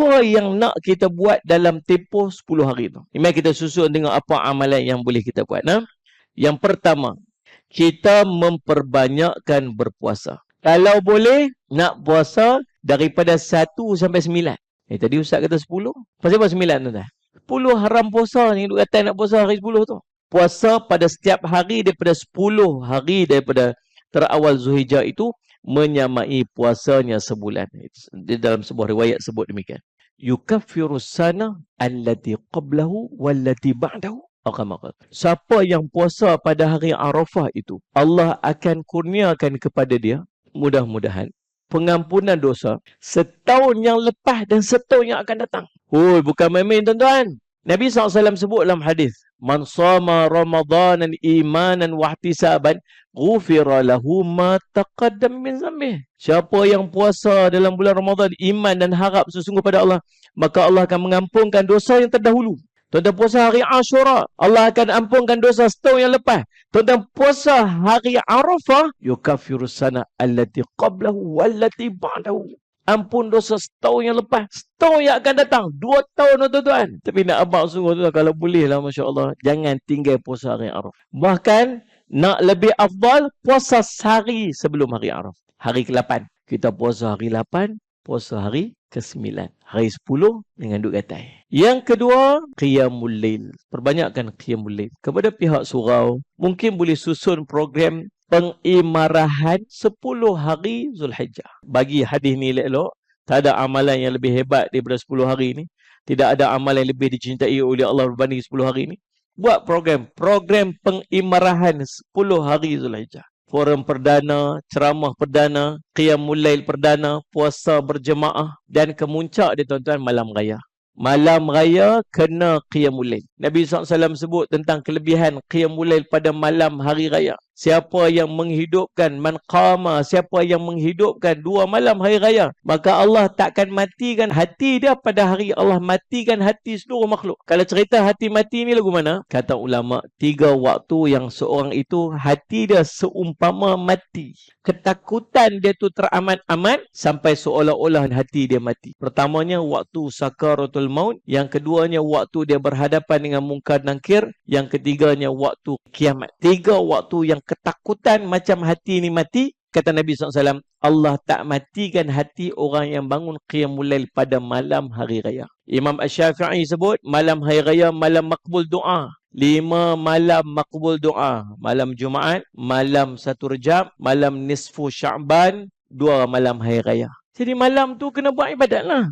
apa yang nak kita buat dalam tempoh 10 hari tu. Ini kita susun tengok apa amalan yang boleh kita buat. Nah? Yang pertama, kita memperbanyakkan berpuasa. Kalau boleh, nak puasa daripada 1 sampai 9. Eh, tadi Ustaz kata 10. Pasal apa 9 tu dah? 10 haram puasa ni. Duk kata nak puasa hari 10 tu. Puasa pada setiap hari daripada 10 hari daripada terawal Zuhijjah itu menyamai puasanya sebulan. Di dalam sebuah riwayat sebut demikian. Yukaffiru sana allati qablahu wallati ba'dahu. Siapa yang puasa pada hari Arafah itu, Allah akan kurniakan kepada dia, mudah-mudahan, pengampunan dosa setahun yang lepas dan setahun yang akan datang. Hui, bukan main-main tuan-tuan. Nabi SAW sebut dalam hadis, Man sama Ramadanan imanan wahtisaban, ghufira lahu ma taqaddam min zambih. Siapa yang puasa dalam bulan Ramadan, iman dan harap sesungguh pada Allah, maka Allah akan mengampunkan dosa yang terdahulu. Tuan-tuan puasa hari Ashura, Allah akan ampunkan dosa setahun yang lepas. Tuan-tuan puasa hari Arafah, yukafiru sana allati qablahu wallati ba'dahu. Ampun dosa setahun yang lepas. Setahun yang akan datang. Dua tahun tuan-tuan. Tapi nak abang sungguh tu kalau boleh lah Masya Allah. Jangan tinggal puasa hari Arafah. Bahkan nak lebih afdal puasa sehari sebelum hari Arafah. Hari ke-8. Kita puasa hari 8, puasa hari ke-9. Hari 10 dengan duduk gatai. Yang kedua, Qiyamul Lail. Perbanyakkan Qiyamul Lail. Kepada pihak surau, mungkin boleh susun program pengimarahan 10 hari Zulhijjah. Bagi hadis ni elok, tak ada amalan yang lebih hebat daripada 10 hari ni. Tidak ada amalan yang lebih dicintai oleh Allah berbanding 10 hari ni. Buat program. Program pengimarahan 10 hari Zulhijjah forum perdana, ceramah perdana, qiyamul lail perdana, puasa berjemaah dan kemuncak dia tuan-tuan malam raya. Malam raya kena qiyamul lail. Nabi SAW sebut tentang kelebihan qiyamul lail pada malam hari raya. Siapa yang menghidupkan man qama, siapa yang menghidupkan dua malam hari raya, maka Allah takkan matikan hati dia pada hari Allah matikan hati seluruh makhluk. Kalau cerita hati mati ni lagu mana? Kata ulama, tiga waktu yang seorang itu hati dia seumpama mati. Ketakutan dia tu teramat-amat sampai seolah-olah hati dia mati. Pertamanya waktu sakaratul maut, yang keduanya waktu dia berhadapan dengan mungkar nangkir, yang ketiganya waktu kiamat. Tiga waktu yang ketakutan macam hati ni mati, kata Nabi SAW, Allah tak matikan hati orang yang bangun qiyamul lail pada malam hari raya. Imam Ash-Syafi'i sebut, malam hari raya, malam makbul doa. Lima malam makbul doa. Malam Jumaat, malam satu rejab, malam nisfu sya'ban, dua malam hari raya. Jadi malam tu kena buat ibadat lah.